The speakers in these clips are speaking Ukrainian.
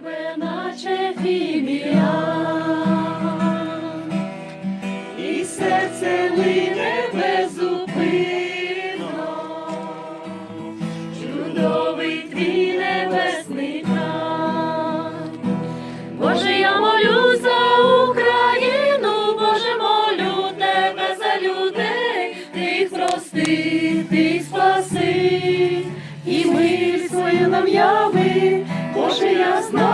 тебе, наче фіміян, і серце лине безупинно, чудовий твій небесний край. Боже, я молю за Україну, Боже, молю тебе за людей, ти їх прости, ти їх спаси, і мир свою нам яви. Боже, я знаю,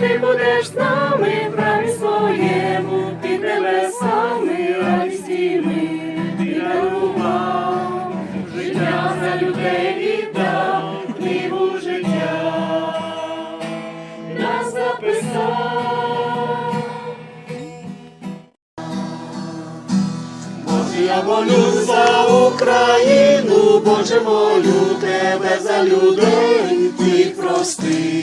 ти будеш з нами в храмі своєму, під небесами, радість і мир, ти дарував, життя за людей віддав, книгу життя. Нас записав. Боже, я молю за Україну, Боже, молю тебе за людей, ти прости,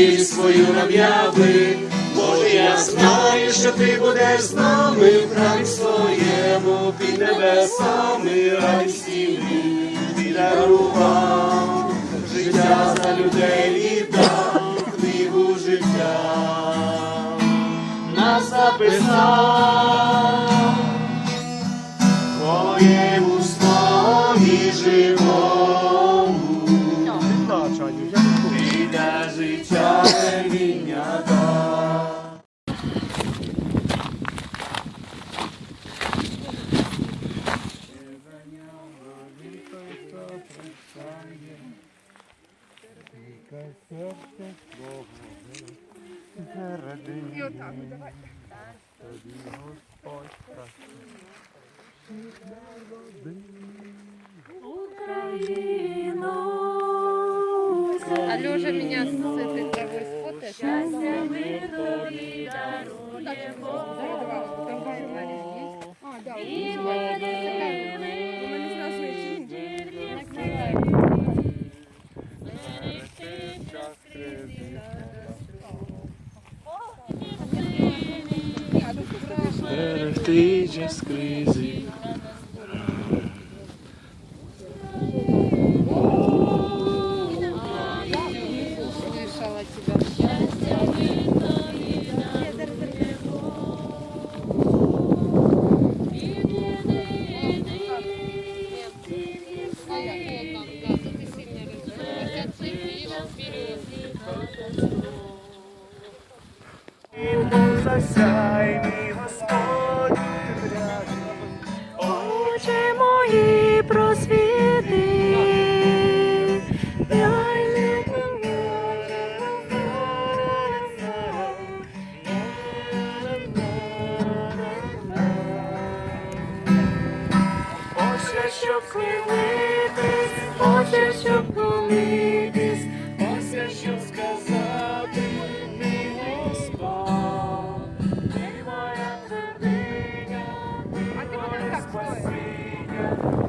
і свою нам яви. Боже, я знаю, що ти будеш з нами в храмі своєму, під небесами, радість мир. ти дарував, життя за людей віддав, книгу життя нас записав твоєму слові живому. прийнята. Серце меня ссылает. Щастя ми тобі даруємо, А, да, і вот водили Берегти час кризи. Очі мої просвіти. Ось щоб схилитись, ось щоб помитись, ось щоб сказати мій Господь, ти моя твердиня, ты вот спасіння, ти моє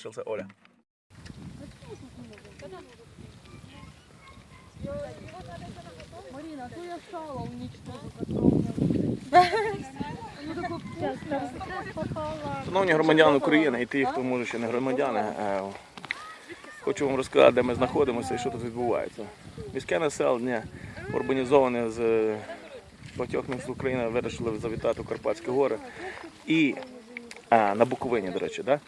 залишився Оля. Шановні громадяни України і ті, хто може ще не громадяни, е, хочу вам розказати, де ми знаходимося і що тут відбувається. Міське населення урбанізоване з е, багатьох міст України вирішили завітати у Карпатські гори і а, на Буковині, до речі, да?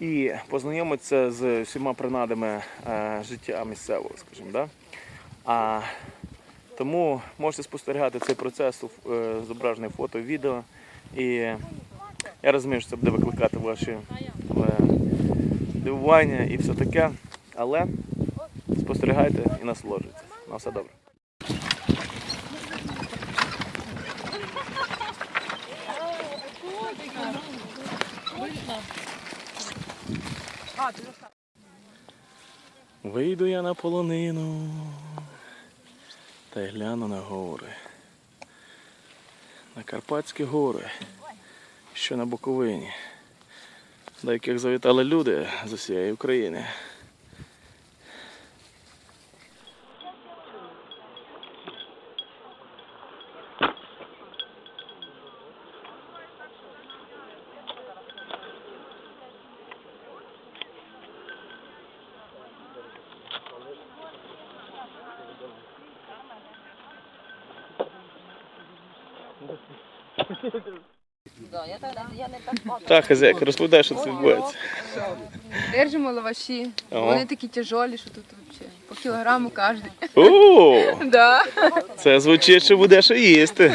І познайомитися з всіма принадами е, життя місцевого, скажімо. Да? А, тому можете спостерігати цей процес, е, зображене фото, відео. І я розумію, що це буде викликати ваші е, дивування і все таке. Але спостерігайте і насолоджуйтесь. На все добре. Вийду я на полонину та й гляну на гори. На Карпатські гори, що на Буковині, до яких завітали люди з усієї України. Так, хазяйка, розповідай, що це відбувається. Держимо лаваші. Вони такі тяжолі, що тут взагалі по кілограму кожен. О, Да. це звучить, що буде що їсти.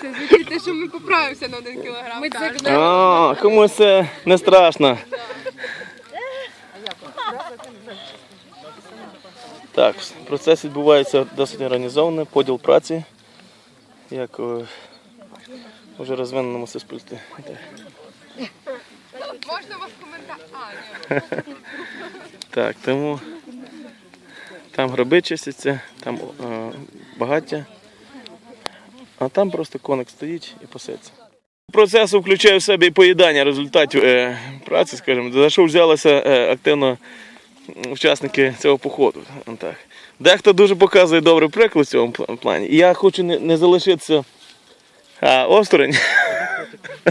Це звучить те, що ми поправимося на один кілограм. А, комусь це не страшно. Так, процес відбувається досить організовано, поділ праці, як у вже розвиненому суспільстві. Можна вас коментар? А, ні. Так, тому там гроби чистяться, там е, багаття, а там просто коник стоїть і пасеться. Процес включає в себе і поїдання результатів е, праці, скажімо, за що взялися е, активно учасники цього походу. Так. Дехто дуже показує добрий приклад в цьому плані. І я хочу не, не залишитися а, осторонь.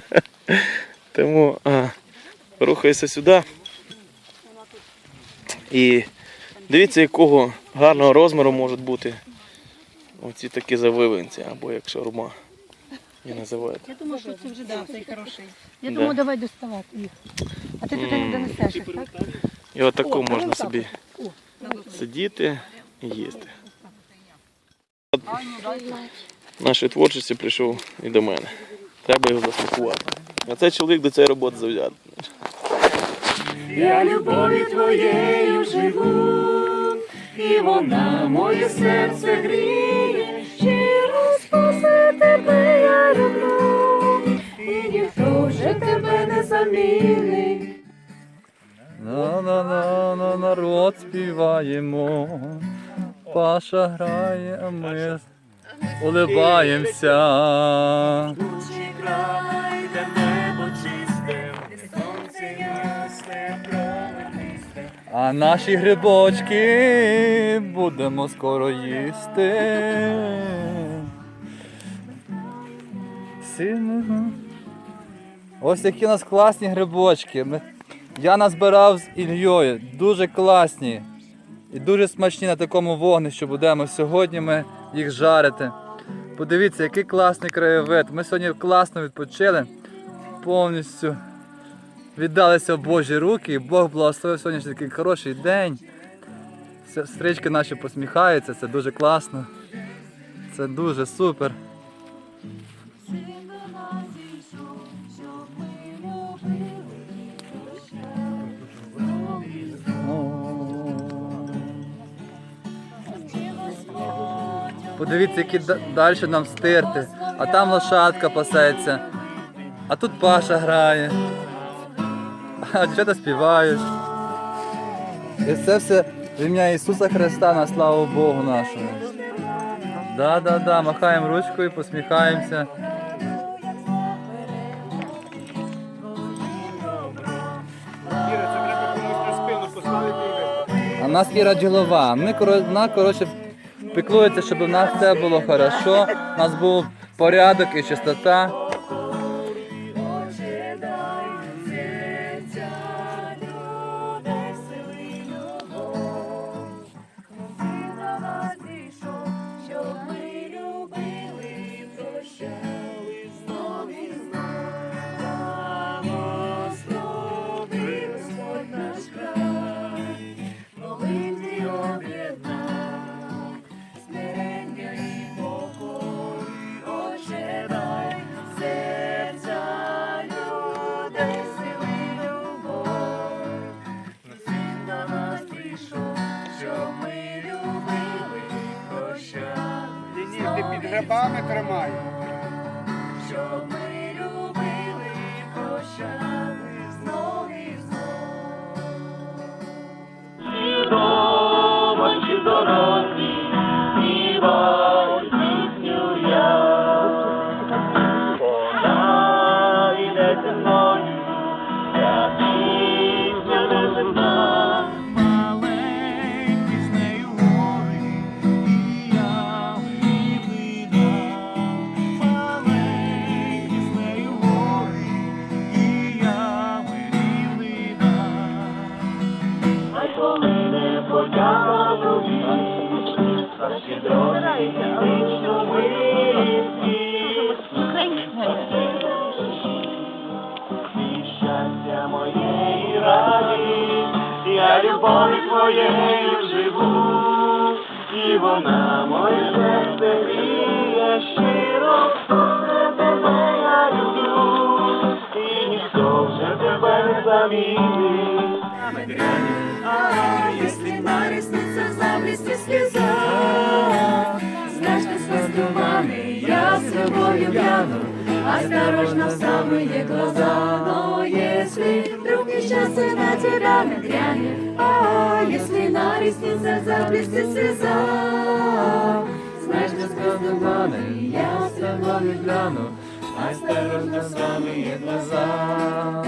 Тому а, рухаюся сюди. І дивіться, якого гарного розміру можуть бути оці такі завивинці, або як шаурма. Я думаю, що це вже да, цей хороший. Я Да. думаю, давай доставати їх. А ти туди не донесеш, так? І отако можна собі О. сидіти їсти. Нашої творчості прийшов і до мене. Треба його заспокувати. А цей чоловік до цієї роботи завзятий. Я любові твоєю живу, і вона моє серце гріє, щиро спаси тебе я люблю, і ніхто вже тебе не замінить. На на на на народ співаємо, Паша грає, а ми улибаємося. Лучший край, де небо чисте, де сонце ясне, променисте. А наші грибочки будемо скоро їсти. Сильно. Ось які у нас класні грибочки. Ми- Я назбирав з Ільєю. Дуже класні. І дуже смачні на такому вогнищі будемо сьогодні ми їх жарити. Подивіться, який класний краєвид. Ми сьогодні класно відпочили, повністю віддалися в Божі руки, і Бог благословив сьогодні такий хороший день. Сестрички наші посміхаються, це дуже класно. Це дуже супер. Подивіться, які далі нам стирти. А там лошадка пасеться. А тут Паша грає. А дівчата співають. І це все в ім'я Ісуса Христа на славу Богу нашому. Да-да-да, махаємо ручкою, посміхаємося. А нас Іра ділова. Ми коро- коротше піклується, щоб у нас все було хорошо. У нас був порядок і чистота. Полине тобі, за щедроти вічно близькі. І щастя моєї радість, я любові твоєю живу, і вона моє серце гріє щиро, все тебе я люблю, і ніхто вже тебе не замінить. Осторожно в самые глаза, но если вдруг несчастье на тебя нагрянет, А если нареснится заблести слеза, Знаешь, ты сквозь туманы, я с любовью гляну, Осторожно в самые глаза.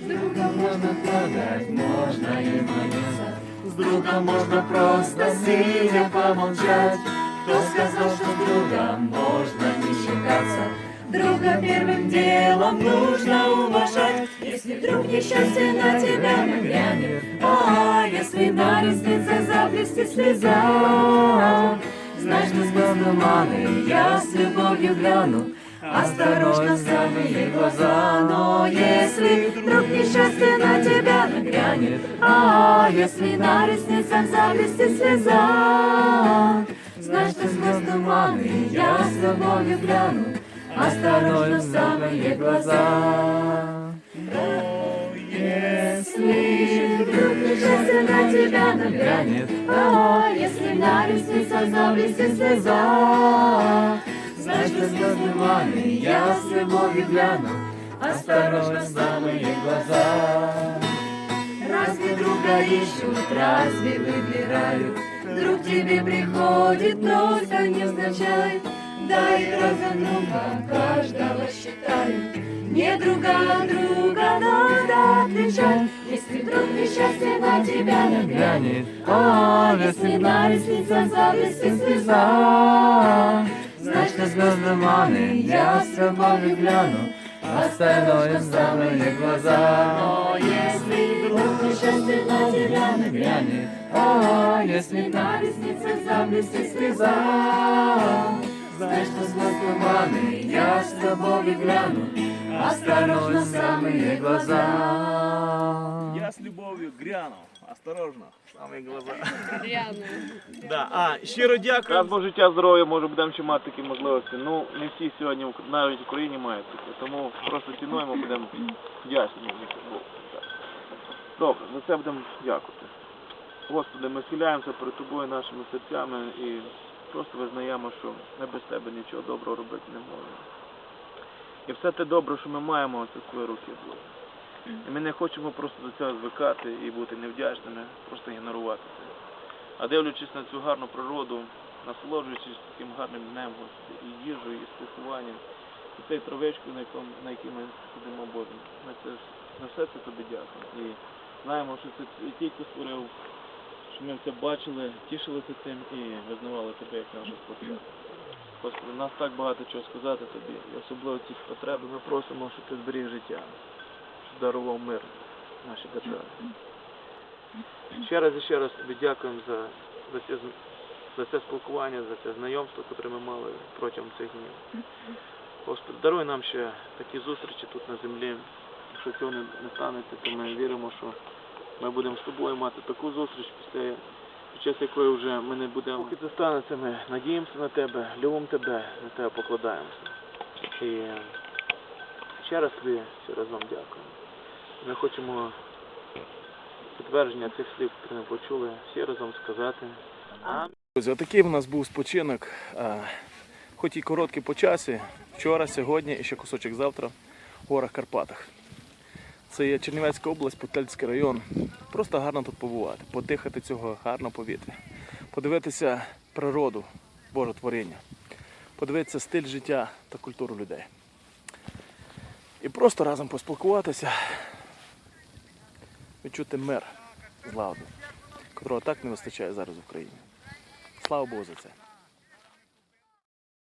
С другом можно плакать, можно и молиться, С другом можно просто сидя помолчать. Кто сказал, что с другом можно не считаться? Друга первым делом нужно уважать. Если вдруг несчастье на тебя нагрянет, а если на ресницах заблести слеза, Знай, что сквозь туманы я с любовью гляну, Осторожно в самые глаза, но если вдруг несчастье на тебя нагрянет, а если на ресницах заблести слеза, Знай, что сквозь туманы я с любовью гляну, Осторожно в самые глаза. Если вдруг несчастье на тебя нагрянет, а если на ресницах заблести слеза, Знай, что сквозь туманы я с любовью гляну, Осторожно в самые глаза. Разве друга ищут, разве выбирают? Друг тебе приходит, только невзначай. Да и друг за друга каждого считают. Не друга, а друга надо отвечать. Если вдруг несчастье на тебя нагрянет, а если на ресницах заблести слеза, Знай, что звезды маны, я с любовью гляну, Остальное самые глаза. Но если вдруг несчастье на тебя нагрянет, а если на ресницах заблестит слеза, Знай, что сквозь туманы я с любовью гляну, Осторожно самые глаза. Я з любов'ю грянув. Осторожно, самі глаза. Ріану. Да. А, щиро дякую. Раз Бог життя, здоров'я, може будемо ще мати такі можливості. Ну, не всі сьогодні в- навіть в Україні мають таке. Тому просто цінуємо, будемо вдячні. Добре, за це будемо дякувати. Господи, ми схиляємося перед тобою нашими серцями і просто визнаємо, що ми без тебе нічого доброго робити не можемо. І все те добре, що ми маємо, це твої руки Боже. І ми не хочемо просто до цього звикати і бути невдячними, просто ігнорувати це. А дивлячись на цю гарну природу, насолоджуючись таким гарним днем, Господи, і їжею, і спілкуванням, і цією травичкою, на, на якій ми сидимо Боже, ми це, за все це тобі дякуємо. І знаємо, що це ти створив, що ми це бачили, тішилися цим і визнавали тебе як нашого Спасителя. Господи, нас так багато чого сказати тобі, і особливо ці потреби. Ми просимо, щоб ти зберіг життя, щоб дарував мир нашій державі. Ще раз і ще раз тобі дякуємо за, за, це, за це спілкування, за це знайомство, яке ми мали протягом цих днів. Господи, даруй нам ще такі зустрічі тут на землі. Якщо цього не станеться, то ми віримо, що ми будемо з тобою мати таку зустріч, після під час якої вже ми не будемо. Поки це станеться, ми надіємося на тебе, любимо тебе, на тебе покладаємося. І ще раз тобі ще раз вам дякуємо. Ми хочемо підтвердження цих слів, які ми почули, всі разом сказати. Амінь. Друзі, отакий в нас був спочинок, хоч і короткий по часі, вчора, сьогодні і ще кусочок завтра в горах Карпатах. Це є Чернівецька область, Путельський район. Просто гарно тут побувати, подихати цього гарного повітря, подивитися природу, Боже творіння, подивитися стиль життя та культуру людей. І просто разом поспілкуватися, відчути мир злагоду, котрого так не вистачає зараз в Україні. Слава Богу за це.